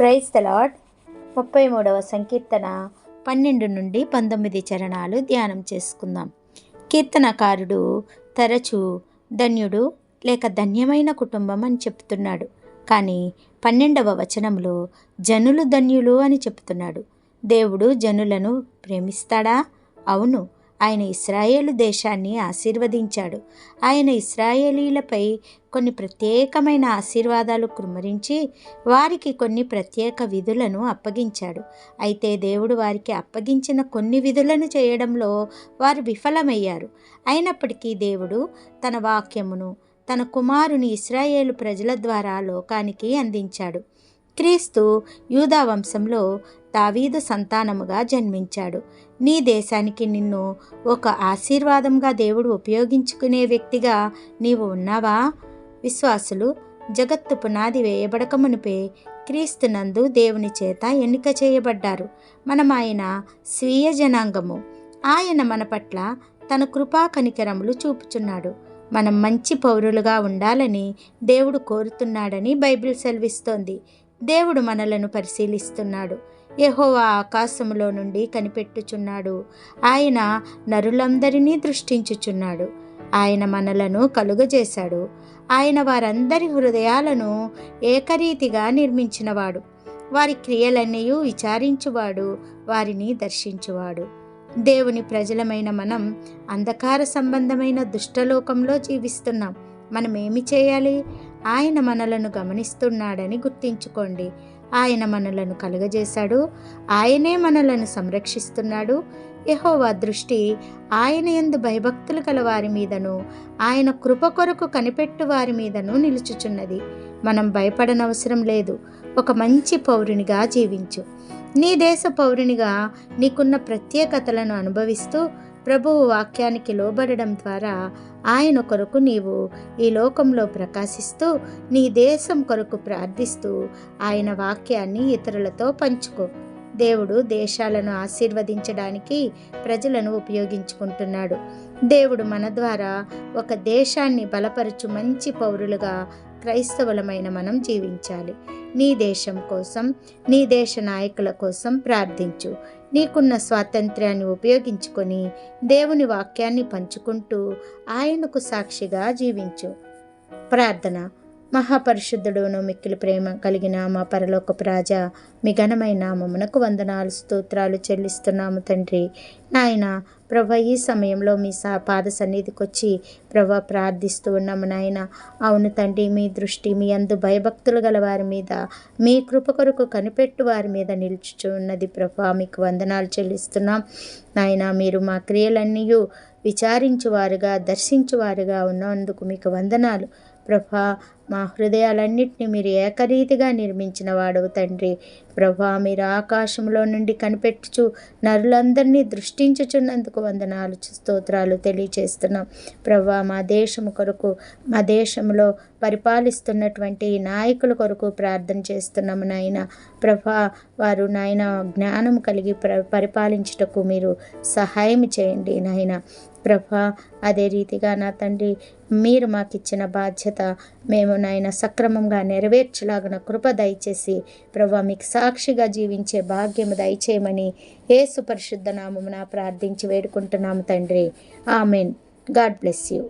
Praise తలాడ్ ముప్పై మూడవ సంకీర్తన పన్నెండు నుండి పంతొమ్మిది చరణాలు ధ్యానం చేసుకుందాం. కీర్తనకారుడు తరచూ ధన్యుడు లేక ధన్యమైన కుటుంబం అని చెప్తున్నాడు. కానీ పన్నెండవ వచనంలో జనులు ధన్యులు అని చెప్తున్నాడు. దేవుడు జనులను ప్రేమిస్తాడా? అవును ఆయన ఇస్రాయేలు దేశాన్ని ఆశీర్వదించాడు. ఆయన ఇస్రాయేలీలపై కొన్ని ప్రత్యేకమైన ఆశీర్వాదాలు కుమ్మరించి వారికి కొన్ని ప్రత్యేక విధులను అప్పగించాడు. అయితే దేవుడు వారికి అప్పగించిన కొన్ని విధులను చేయడంలో వారు విఫలమయ్యారు. అయినప్పటికీ దేవుడు తన వాక్యమును తన కుమారుని ఇస్రాయేలు ప్రజల ద్వారా లోకానికి అందించాడు. క్రీస్తు యూదా వంశంలో దావీదు సంతానముగా జన్మించాడు. నీ దేశానికి నిన్ను ఒక ఆశీర్వాదంగా దేవుడు ఉపయోగించుకునే వ్యక్తిగా నీవు ఉన్నావా? విశ్వాసులు జగత్తు పునాది వేయబడక మునిపే క్రీస్తునందు దేవుని చేత ఎన్నిక చేయబడ్డారు. మనం ఆయన స్వీయ జనాంగము. ఆయన మన పట్ల తన కృపా కనికరములు చూపుచున్నాడు. మనం మంచి పౌరులుగా ఉండాలని దేవుడు కోరుతున్నాడని బైబిల్ సెలవిస్తోంది. దేవుడు మనలను పరిశీలిస్తున్నాడు. యహోవా ఆకాశములో నుండి కనిపెట్టుచున్నాడు. ఆయన నరులందరినీ దృష్టించుచున్నాడు. ఆయన మనలను కలుగజేశాడు. ఆయన వారందరి హృదయాలను ఏకరీతిగా నిర్మించినవాడు. వారి క్రియలన్నీ విచారించువాడు. వారిని దర్శించువాడు. దేవుని ప్రజలమైన మనం అంధకార సంబంధమైన దుష్టలోకంలో జీవిస్తున్నాం. మనం ఏమి చేయాలి? ఆయన మనలను గమనిస్తున్నాడని గుర్తించుకోండి. ఆయన మనలను కలుగజేశాడు. ఆయనే మనలను సంరక్షిస్తున్నాడు. యహోవా దృష్టి ఆయన ఎందు భయభక్తులు గల వారి మీదను ఆయన కృప కొరకు కనిపెట్టు వారి మీదను నిలుచుచున్నది. మనం భయపడనవసరం లేదు. ఒక మంచి పౌరునిగా జీవించు. నీ దేశ పౌరునిగా నీకున్న ప్రత్యేకతలను అనుభవిస్తూ ప్రభువు వాక్యానికి లోబడడం ద్వారా ఆయన కొరకు నీవు ఈ లోకంలో ప్రకాశిస్తూ నీ దేశం కొరకు ప్రార్థిస్తూ ఆయన వాక్యాన్ని ఇతరులతో పంచుకో. దేవుడు దేశాలను ఆశీర్వదించడానికి ప్రజలను ఉపయోగించుకుంటున్నాడు. దేవుడు మన ద్వారా ఒక దేశాన్ని బలపరచు మంచి పౌరులుగా క్రైస్తవులమైన మనం జీవించాలి. నీ దేశం కోసం నీ దేశ నాయకుల కోసం ప్రార్థించు. నీకున్న స్వాతంత్ర్యాన్ని ఉపయోగించుకొని దేవుని వాక్యాన్ని పంచుకుంటూ ఆయనకు సాక్షిగా జీవించు. ప్రార్థన. మహాపరిశుద్ధుడును మిక్కిలి ప్రేమ కలిగిన మా పరలోకపు రాజా మీ ఘనమైన నామమునకు వందనాలు స్తోత్రాలు చెల్లిస్తున్నాము తండ్రి. నాయన ప్రభ ఈ సమయంలో మీ సా పాద సన్నిధికి వచ్చి ప్రభ ప్రార్థిస్తూ ఉన్నాము నాయన. అవును తండ్రి మీ దృష్టి మీ అందు భయభక్తులు గల వారి మీద మీ కృప కొరకు కనిపెట్టు వారి మీద నిలుచుచు ఉన్నది ప్రభ మీకు వందనాలు చెల్లిస్తున్నాం. నాయన మీరు మా క్రియలన్నీ విచారించువారుగా దర్శించువారుగా ఉన్నందుకు మీకు వందనాలు. ప్రభా మా హృదయాలన్నింటినీ మీరు ఏకరీతిగా నిర్మించిన వాడవు తండ్రి. ప్రభా మీరు ఆకాశంలో నుండి కనిపెట్టుచు నరులందరినీ దృష్టించుచున్నందుకు వందనాలు స్తోత్రాలు తెలియచేస్తున్నాం. ప్రభా మా దేశం కొరకు మా దేశంలో పరిపాలిస్తున్నటువంటి నాయకుల కొరకు ప్రార్థన చేస్తున్నాము నాయన. ప్రభా వారు నాయన జ్ఞానం కలిగి ప్ర పరిపాలించుటకు మీరు సహాయం చేయండి నాయన. ప్రభా అదే రీతిగా నా తండ్రి మీరు మాకు ఇచ్చిన బాధ్యత మేము నాయన సక్రమంగా నెరవేర్చలాగిన కృప దయచేసి ప్రభా మీకు సాక్షిగా జీవించే భాగ్యము దయచేయమని ఏసు సుపరిశుద్ధ నామమున ప్రార్థించి వేడుకుంటున్నాము తండ్రి. ఆమెన్. God bless you.